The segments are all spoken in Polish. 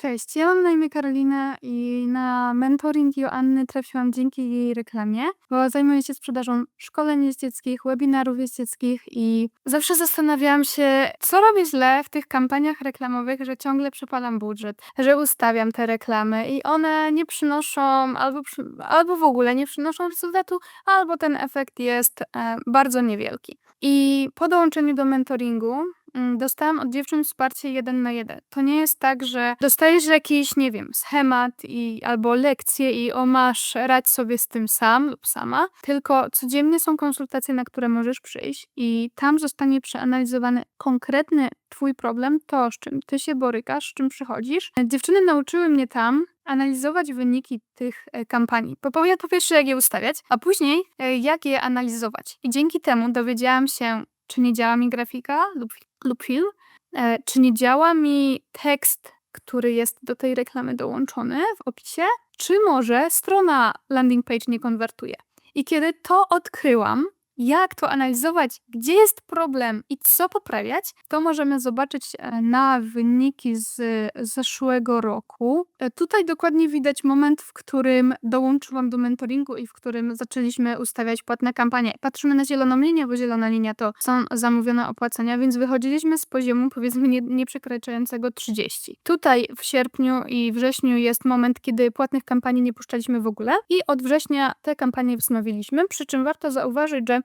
Cześć, ja mam na imię Karolina i na mentoring Joanny trafiłam dzięki jej reklamie, bo zajmuję się sprzedażą szkoleń jeździeckich, webinarów jeździeckich i zawsze zastanawiałam się, co robię źle w tych kampaniach reklamowych, że ciągle przepalam budżet, że ustawiam te reklamy i one nie przynoszą albo, przy, albo w ogóle nie przynoszą rezultatu, albo ten efekt jest e, bardzo niewielki. I po dołączeniu do mentoringu dostałam od dziewczyn wsparcie jeden na jeden. To nie jest tak, że dostajesz jakiś, nie wiem, schemat i, albo lekcję i o masz, radź sobie z tym sam lub sama, tylko codziennie są konsultacje, na które możesz przyjść i tam zostanie przeanalizowany konkretny twój problem, to z czym ty się borykasz, z czym przychodzisz. Dziewczyny nauczyły mnie tam analizować wyniki tych e, kampanii. Po po pierwsze, jak je ustawiać, a później e, jak je analizować. I dzięki temu dowiedziałam się, czy nie działa mi grafika lub lub film, e, czy nie działa mi tekst, który jest do tej reklamy dołączony w opisie, czy może strona landing page nie konwertuje. I kiedy to odkryłam, jak to analizować, gdzie jest problem i co poprawiać, to możemy zobaczyć e, na wyniki z zeszłego roku. E, tutaj dokładnie widać moment, w którym dołączyłam do mentoringu i w którym zaczęliśmy ustawiać płatne kampanie. Patrzymy na zieloną linię, bo zielona linia to są zamówione opłacenia, więc wychodziliśmy z poziomu powiedzmy nie, nie przekraczającego 30. Tutaj w sierpniu i wrześniu jest moment, kiedy płatnych kampanii nie puszczaliśmy w ogóle i od września te kampanie wznowiliśmy, przy czym warto zauważyć, że E,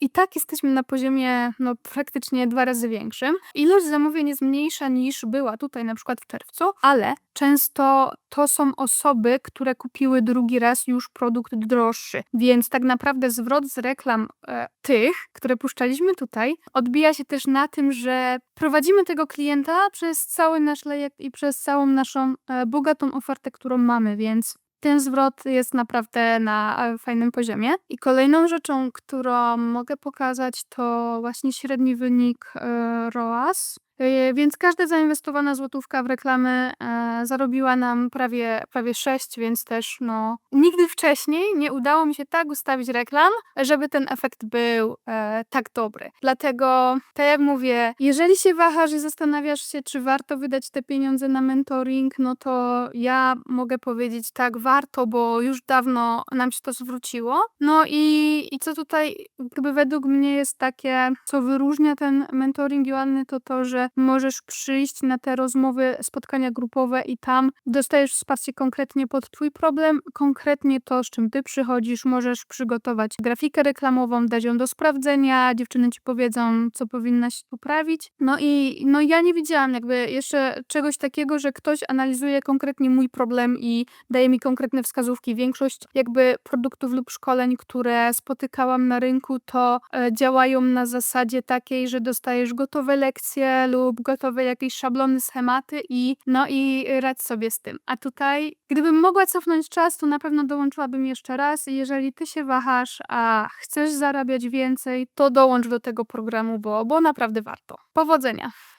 I tak jesteśmy na poziomie no, praktycznie dwa razy większym. Ilość zamówień jest mniejsza niż była tutaj na przykład w czerwcu, ale często to są osoby, które kupiły drugi raz już produkt droższy. Więc tak naprawdę zwrot z reklam e, tych, które puszczaliśmy tutaj, odbija się też na tym, że prowadzimy tego klienta przez cały nasz lejek i przez całą naszą e, bogatą ofertę, którą mamy, więc ten zwrot jest naprawdę na fajnym poziomie. I kolejną rzeczą, którą mogę pokazać, to właśnie średni wynik e, ROAS. Yy, więc każda zainwestowana złotówka w reklamy, e, zarobiła nam prawie prawie 6, więc też, no, nigdy wcześniej nie udało mi się tak ustawić reklam, żeby ten efekt był, e, tak dobry. Dlatego, tak jak mówię, jeżeli się wahasz i zastanawiasz się, czy warto wydać te pieniądze na mentoring, no to ja mogę powiedzieć: "Tak, warto", bo już dawno nam się to zwróciło. No i i co tutaj jakby według mnie jest takie, co wyróżnia ten mentoring Joanny, to to, że możesz przyjść na te rozmowy, spotkania grupowe i tam dostajesz wsparcie konkretnie pod twój problem, konkretnie to, z czym ty przychodzisz. Możesz przygotować grafikę reklamową, dać ją do sprawdzenia, dziewczyny ci powiedzą, co powinnaś poprawić. No i no ja nie widziałam jakby jeszcze czegoś takiego, że ktoś analizuje konkretnie mój problem i daje mi konkretne wskazówki. Większość jakby produktów lub szkoleń, które spotykałam na rynku, to e, działają na zasadzie takiej, że dostajesz gotowe lekcje lub gotowe jakieś szablony, schematy i no i radź sobie z tym. A tutaj, gdybym mogła cofnąć czas, to na pewno dołączyłabym jeszcze raz. Jeżeli ty się wahasz, a chcesz zarabiać więcej, to dołącz do tego programu, bo, bo naprawdę warto. Powodzenia!